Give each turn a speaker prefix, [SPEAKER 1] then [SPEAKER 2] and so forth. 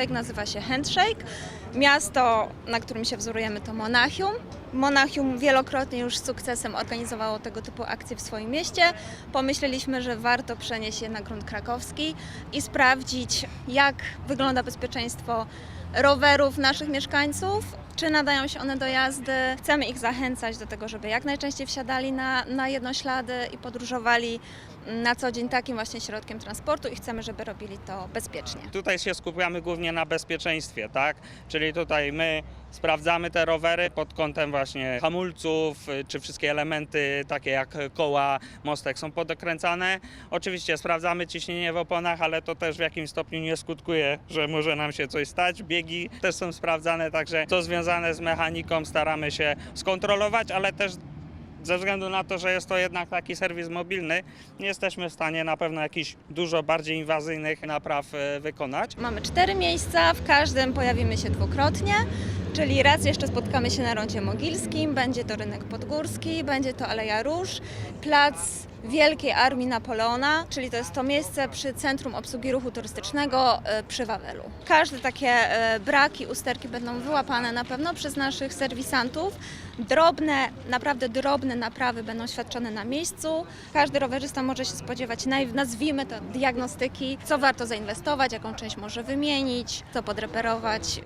[SPEAKER 1] projekt nazywa się Handshake. Miasto, na którym się wzorujemy, to Monachium. Monachium wielokrotnie już z sukcesem organizowało tego typu akcje w swoim mieście. Pomyśleliśmy, że warto przenieść je na grunt krakowski i sprawdzić, jak wygląda bezpieczeństwo rowerów naszych mieszkańców, czy nadają się one do jazdy. Chcemy ich zachęcać do tego, żeby jak najczęściej wsiadali na, na jednoślady i podróżowali na co dzień takim właśnie środkiem transportu i chcemy, żeby robili to bezpiecznie.
[SPEAKER 2] Tutaj się skupiamy głównie na bezpieczeństwie, tak? Czyli tutaj my sprawdzamy te rowery pod kątem właśnie hamulców, y, czy wszystkie elementy takie jak koła, mostek są podokręcane. Oczywiście sprawdzamy ciśnienie w oponach, ale to też w jakimś stopniu nie skutkuje, że może nam się coś stać. Biegi też są sprawdzane, także to związane z mechaniką staramy się skontrolować, ale też ze względu na to, że jest to jednak taki serwis mobilny, nie jesteśmy w stanie na pewno jakichś dużo bardziej inwazyjnych napraw e, wykonać.
[SPEAKER 1] Mamy cztery miejsca, w każdym pojawimy się dwukrotnie, czyli raz jeszcze spotkamy się na rondzie mogilskim, będzie to rynek podgórski, będzie to Aleja Róż, plac Wielkiej Armii Napoleona, czyli to jest to miejsce przy Centrum Obsługi Ruchu Turystycznego e, przy Wawelu. Każde takie e, braki, usterki będą wyłapane na pewno przez naszych serwisantów. Drobne, naprawdę drobne naprawy będą świadczone na miejscu. Każdy rowerzysta może się spodziewać, nazwijmy to diagnostyki, co warto zainwestować, jaką część może wymienić, co podreperować.